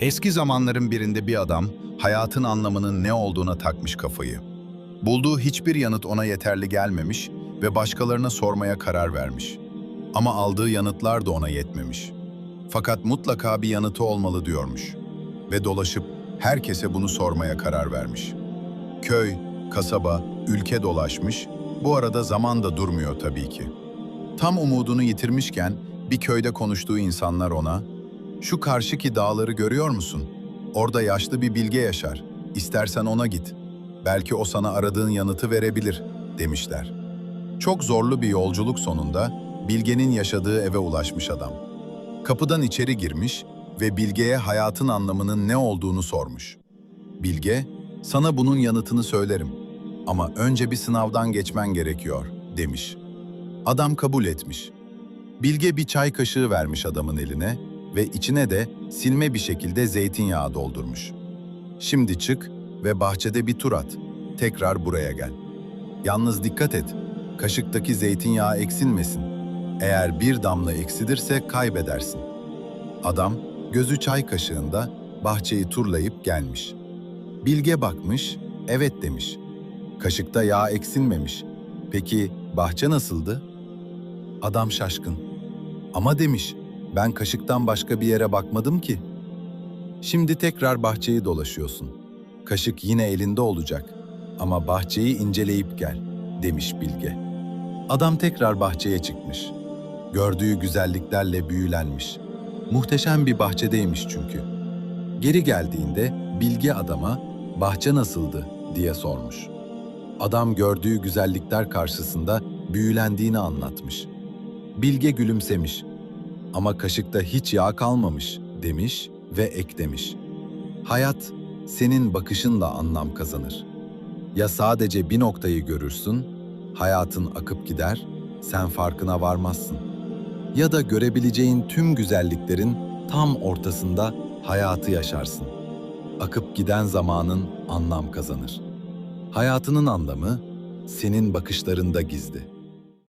Eski zamanların birinde bir adam hayatın anlamının ne olduğuna takmış kafayı. Bulduğu hiçbir yanıt ona yeterli gelmemiş ve başkalarına sormaya karar vermiş. Ama aldığı yanıtlar da ona yetmemiş. Fakat mutlaka bir yanıtı olmalı diyormuş. Ve dolaşıp herkese bunu sormaya karar vermiş. Köy, kasaba, ülke dolaşmış, bu arada zaman da durmuyor tabii ki. Tam umudunu yitirmişken bir köyde konuştuğu insanlar ona "Şu karşıki dağları görüyor musun? Orada yaşlı bir bilge yaşar. İstersen ona git. Belki o sana aradığın yanıtı verebilir." demişler. Çok zorlu bir yolculuk sonunda Bilge'nin yaşadığı eve ulaşmış adam. Kapıdan içeri girmiş ve Bilge'ye hayatın anlamının ne olduğunu sormuş. Bilge, "Sana bunun yanıtını söylerim ama önce bir sınavdan geçmen gerekiyor." demiş. Adam kabul etmiş. Bilge bir çay kaşığı vermiş adamın eline ve içine de silme bir şekilde zeytinyağı doldurmuş. Şimdi çık ve bahçede bir tur at. Tekrar buraya gel. Yalnız dikkat et, kaşıktaki zeytinyağı eksilmesin. Eğer bir damla eksidirse kaybedersin. Adam gözü çay kaşığında bahçeyi turlayıp gelmiş. Bilge bakmış, evet demiş. Kaşıkta yağ eksilmemiş. Peki bahçe nasıldı? Adam şaşkın. Ama demiş, ben kaşıktan başka bir yere bakmadım ki. Şimdi tekrar bahçeyi dolaşıyorsun. Kaşık yine elinde olacak. Ama bahçeyi inceleyip gel, demiş Bilge. Adam tekrar bahçeye çıkmış. Gördüğü güzelliklerle büyülenmiş. Muhteşem bir bahçedeymiş çünkü. Geri geldiğinde Bilge adama bahçe nasıldı diye sormuş. Adam gördüğü güzellikler karşısında büyülendiğini anlatmış. Bilge gülümsemiş. Ama kaşıkta hiç yağ kalmamış demiş ve eklemiş. Hayat senin bakışınla anlam kazanır. Ya sadece bir noktayı görürsün, hayatın akıp gider, sen farkına varmazsın. Ya da görebileceğin tüm güzelliklerin tam ortasında hayatı yaşarsın. Akıp giden zamanın anlam kazanır. Hayatının anlamı senin bakışlarında gizli.